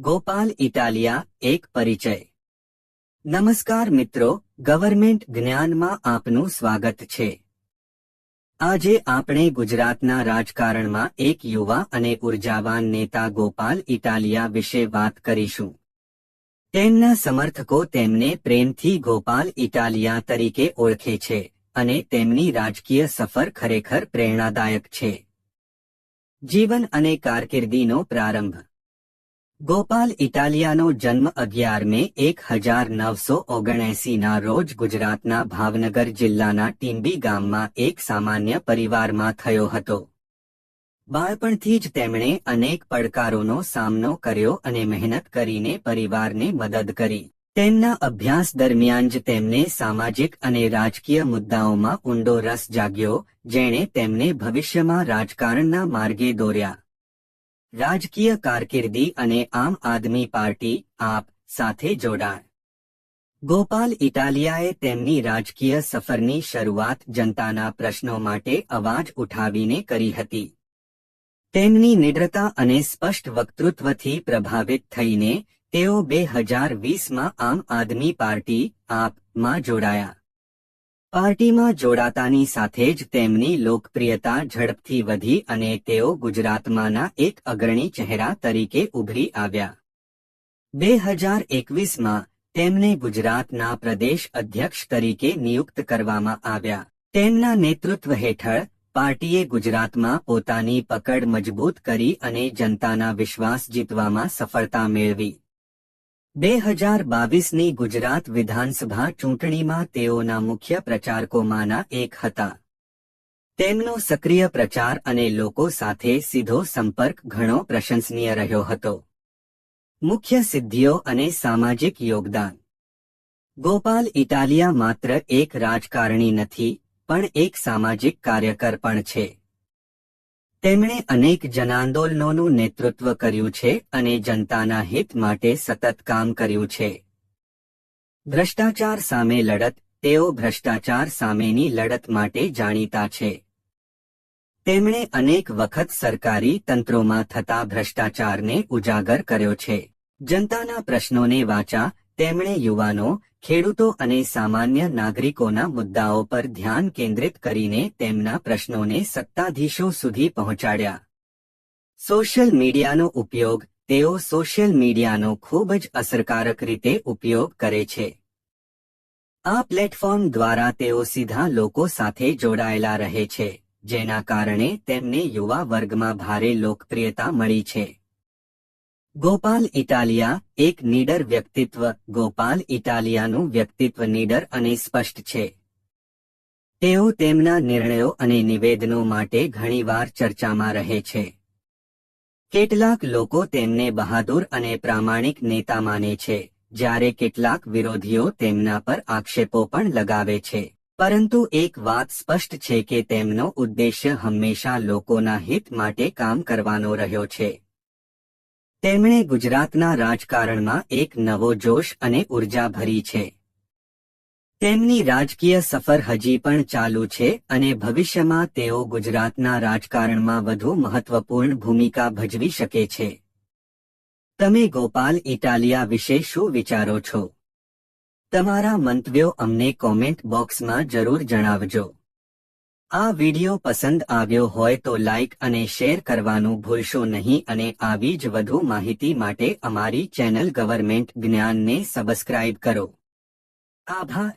ગોપાલ ઇટાલિયા, એક પરિચય. નમસ્કાર મિત્રો, ગવર્મેન્ટ જ્ઞાનમાં આપનું સ્વાગત છે. આજે આપણે ગુજરાતના રાજકારણમાં એક યુવા અને ઉર્જાવાન નેતા ગોપાલ ઇટાલિયા વિશે વાત કરીશું. તેમના સમર્થકો તેમને પ્રેમથી ગોપાલ ઇટાલિયા તરીકે ઓળખે છે અને તેમની રાજકીય સફર ખરેખર પ્રેરણાદાયક છે. જીવન અને કારકિર્દીનો પ્રારંભ. ગોપાલ ઇટાલિયાનો જન્મ અગિયાર મે એક હજાર નવસો ઓગણએંસીના રોજ ગુજરાતના ભાવનગર જિલ્લાના ટીંબી ગામમાં એક સામાન્ય પરિવારમાં થયો હતો. બાળપણથી જ તેમણે અનેક પડકારોનો સામનો કર્યો અને મહેનત કરીને પરિવારને મદદ કરી. તેમના અભ્યાસ દરમિયાન જ તેમને સામાજિક અને રાજકીય મુદ્દાઓમાં ઊંડો રસ જાગ્યો, જેણે તેમને ભવિષ્યમાં રાજકારણના માર્ગે દોર્યા. રાજકીય કારકિર્દી અને આમ આદમી પાર્ટી આપ સાથે જોડાણ. ગોપાલ ઇટાલિયાએ તેમની રાજકીય સફરની શરૂઆત જનતાના પ્રશ્નો માટે અવાજ ઉઠાવીને કરી હતી. તેમની નિડ્રતા અને સ્પષ્ટ વક્તૃત્વથી પ્રભાવિત થઈને તેઓ બે હજાર વીસમાં આમ આદમી પાર્ટી આપમાં જોડાયા. પાર્ટીમાં જોડાતાની સાથે જ તેમની લોકપ્રિયતા ઝડપથી વધી અને તેઓ ગુજરાતમાંના એક અગ્રણી ચહેરા તરીકે ઉભરી આવ્યા. બે હજાર એકવીસમાં તેમને ગુજરાતના પ્રદેશ અધ્યક્ષ તરીકે નિયુક્ત કરવામાં આવ્યા. તેમના નેતૃત્વ હેઠળ પાર્ટીએ ગુજરાતમાં પોતાની પકડ મજબૂત કરી અને જનતાના વિશ્વાસ જીતવામાં સફળતા મેળવી. બે હજાર બાવીસની ગુજરાત વિધાનસભા ચૂંટણીમાં તેઓના મુખ્ય પ્રચારકોમાંના એક હતા. તેમનો સક્રિય પ્રચાર અને લોકો સાથે સીધો સંપર્ક ઘણો પ્રશંસનીય રહ્યો હતો. મુખ્ય સિદ્ધિઓ અને સામાજિક યોગદાન. ગોપાલ ઇટાલિયા માત્ર એક રાજકારણી નથી, પણ એક સામાજિક કાર્યકર પણ છે. તેમણે અનેક જનાંદોલનોનું નેતૃત્વ કર્યું છે અને જનતાના હિત માટે સતત કામ કર્યું છે. ભ્રષ્ટાચાર સામે લડત, તેઓ ભ્રષ્ટાચાર સામેની લડત માટે જાણીતા છે. તેમણે અનેક વખત સરકારી તંત્રોમાં થતા ભ્રષ્ટાચારને ઉજાગર કર્યો છે. જનતાના પ્રશ્નોને વાંચા તેમણે યુવાનો, ખેડૂતો અને સામાન્ય નાગરિકોના મુદ્દાઓ પર ધ્યાન કેન્દ્રિત કરીને તેમના પ્રશ્નોને સત્તાધીશો સુધી પહોંચાડ્યા. સોશિયલ મીડિયાનો ઉપયોગ તેઓ સોશિયલ મીડિયાનો ખૂબ જ અસરકારક રીતે ઉપયોગ કરે છે. આ પ્લેટફોર્મ દ્વારા તેઓ સીધા લોકો સાથે જોડાયેલા રહે છે, જેના કારણે તેમને યુવા વર્ગમાં ભારે લોકપ્રિયતા મળી છે. ગોપાલ ઇટાલિયા, એક નીડર વ્યક્તિત્વ. ગોપાલ ઇટાલિયાનું વ્યક્તિત્વ નીડર અને સ્પષ્ટ છે. તેઓ તેમના નિર્ણયો અને નિવેદનો માટે ઘણીવાર ચર્ચામાં રહે છે. કેટલાક લોકો તેમને બહાદુર અને પ્રામાણિક નેતા માને છે, જ્યારે કેટલાક વિરોધીઓ તેમના પર આક્ષેપો પણ લગાવે છે. પરંતુ એક વાત સ્પષ્ટ છે કે તેમનો ઉદ્દેશ્ય હંમેશા લોકોના હિત માટે કામ કરવાનો રહ્યો છે. તેમણે ગુજરાતના રાજકારણમાં એક નવો જોશ અને ઊર્જા ભરી છે. તેમની રાજકીય સફર હજી પણ ચાલુ છે અને ભવિષ્યમાં તેઓ ગુજરાતના રાજકારણમાં વધુ મહત્વપૂર્ણ ભૂમિકા ભજવી શકે છે. તમે ગોપાલ, ઇટાલિયા વિશે શું વિચારો છો? તમારા મંતવ્યો અમને કોમેન્ટ બોક્સમાં જરૂર જણાવજો. આ વિડિયો પસંદ આવ્યો હોય તો લાઇક અને શેર કરવાનું ભૂલશો નહીં અને આવી જ વધુ માહિતી માટે અમારી ચેનલ ગવર્મેન્ટ જ્ઞાનને સબસ્ક્રાઇબ કરો. આભાર.